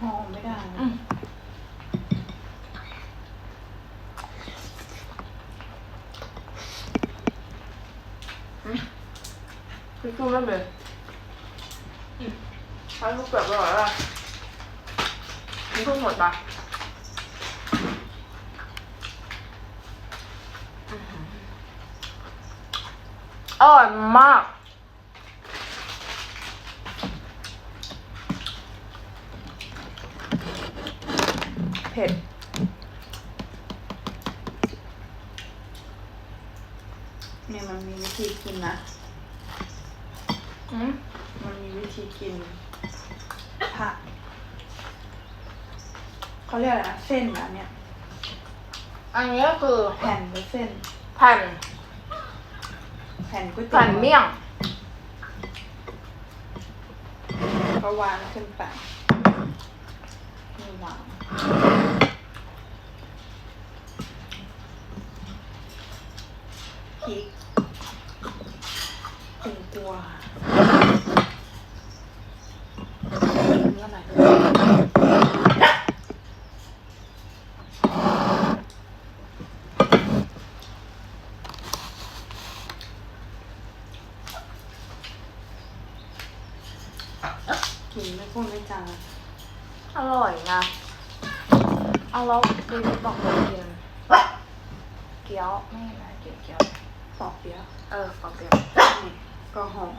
ห่อไม่ได้พี่กุ้งไม่เป็นอืมใช้ลูกเปลือกอร่อยอะนี่เพิ่งหมดปะอร่อยมาก เผ็ด เนี่ยมันมีวิธีกินนะอืมมันมีวิธีกินผักเขาเรียกอะไรนะเส้นอันเนี้ยอันนี้ก็คือแผ่นหรือเส้น แผ่นแผ่นก๋วยเตี๋ยวแผ่นเมี่ยง ก็วางขึ้นไปนี่วาง พริกถึงตัวเมื่อไหร่กินไม่พูดไม่จาอร่อยนะ เอาแล้วดูบอกเลยกินเกี๊ยวไม่เห็นนะกินเกี๊ยว ปอกเปี๊ยะเออปอกเกี๊ยวนี่ก็หอม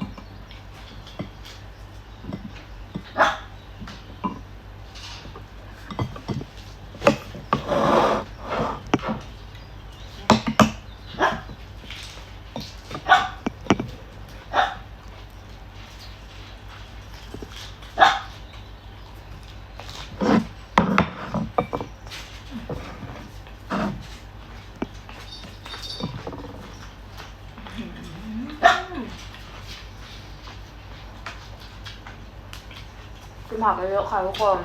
กินผักเยอะๆค่ะทุกคน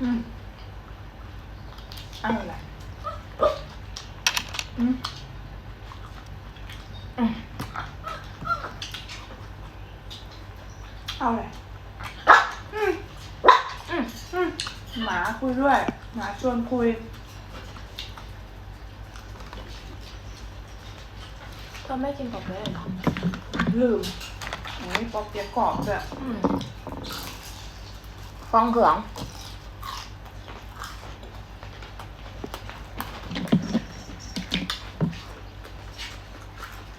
อืมอะไรอืมอืมอาเลยอืมอืมอืมหมาคุยด้วยหมาชวนคุยเธอไม่กินปอกเกี๊ยวเลยเหรอลืม โอ้ยปอกเปี๊ยะกรอบด้วยอืมฟองเขือง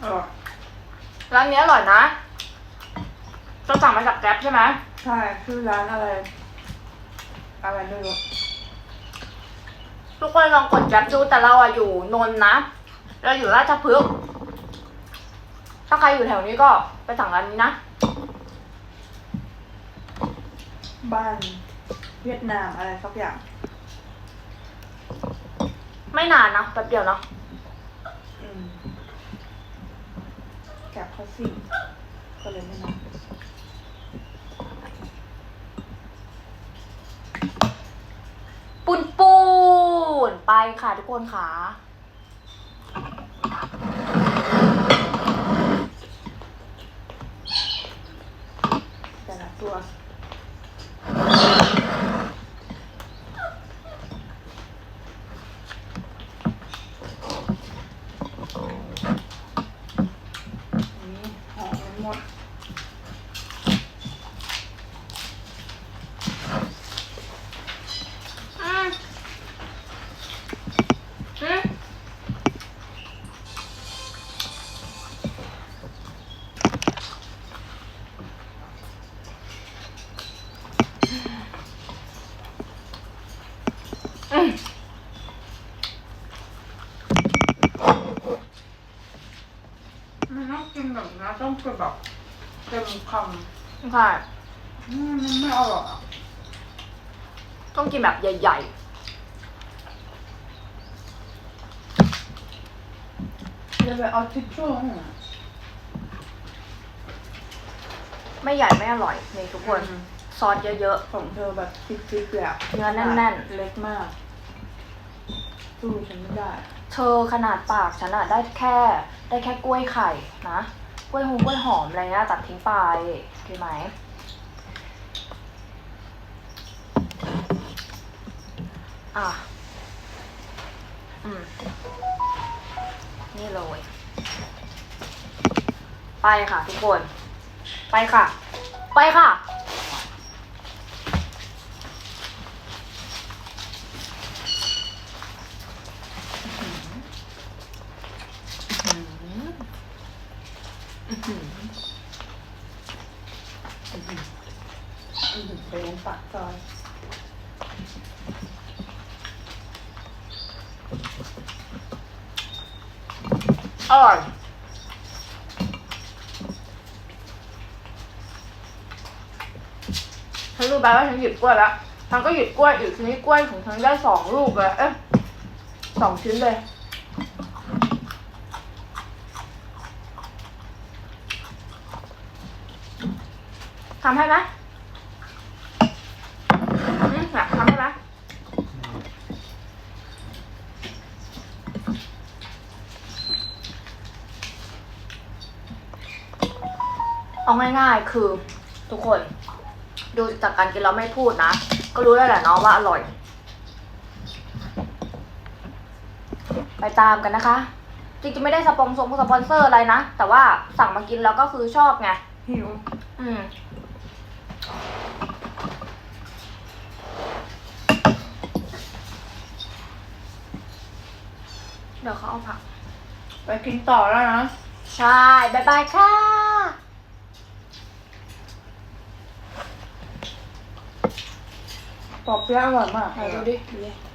อร่อยร้านนี้อร่อยนะเราสั่งมาจากแก๊ปใช่ไหมใช่ชื่อร้านอะไร อะไรไม่รู้ทุกคนลองกดแก๊ปดูแต่เราอะอยู่นนท์นะ เราอยู่ราชพฤกษ์ ถ้าใครอยู่แถวนี้ก็ไปสั่งร้านนี้นะ บ้านเวียดนามอะไรสักอย่าง ไม่นานนะแป๊บเดียวเนาะอืมแกบเขาสิ่งก็เลยไม่นานปูนปูนไปค่ะทุกคนค่ะ แต่ละตัว นี่หอมหมด อืมอืม อืม มันต้อง กินแบบนี้ต้องกินแบบเต็มคใช่ำอืมมันไม่อร่อยอะต้องกินแบบใหญ่เดี๋ยวไปเอาทิชชู่ให้หน่อยๆ ไม่ใหญ่ไม่อร่อยนี่ทุกคน อืมซอสเยอะ ของเธอแบบจิ๊กๆเลยอะเนื้อแน่นๆ เล็กมากสู้ฉันไม่ได้ๆเธอขนาดปากฉันอะได้แค่ ได้แค่กล้วยไข่นะกล้วยหงกล้วยหอมอะไรเงี้ยตัดทิ้งไปโอเคไหมอะอืมนี่เลย ไปค่ะทุกคน ไปค่ะ ไปค่ะ ไปลงปากซอยอร่อยฉันรู้ไปว่าฉันหยิบกล้วยแล้วฉันก็หยิบกล้วยอีกทีนี้กล้วยของฉันได้สองลูกเลย เอ๊ะสองชิ้นเลยทำให้ไหมอืมอยากทำให้ไหม เอาง่ายๆ คือทุกคน ดูจากการกินเราไม่พูดนะ ก็รู้แล้วแหละเนาะว่าอร่อย ไปตามกันนะคะ จริงๆไม่ได้สปองซงสปอนเซอร์อะไรนะ แต่ว่าสั่งมากินแล้วก็คือชอบไงหิวอืมเดี๋ยวเขาเอาผัก ไปกินต่อแล้วนะ ใช่ บ๊ายบายค่ะ ปอบเปี๊ยะอร่อยมากไหนดูดิดูดิ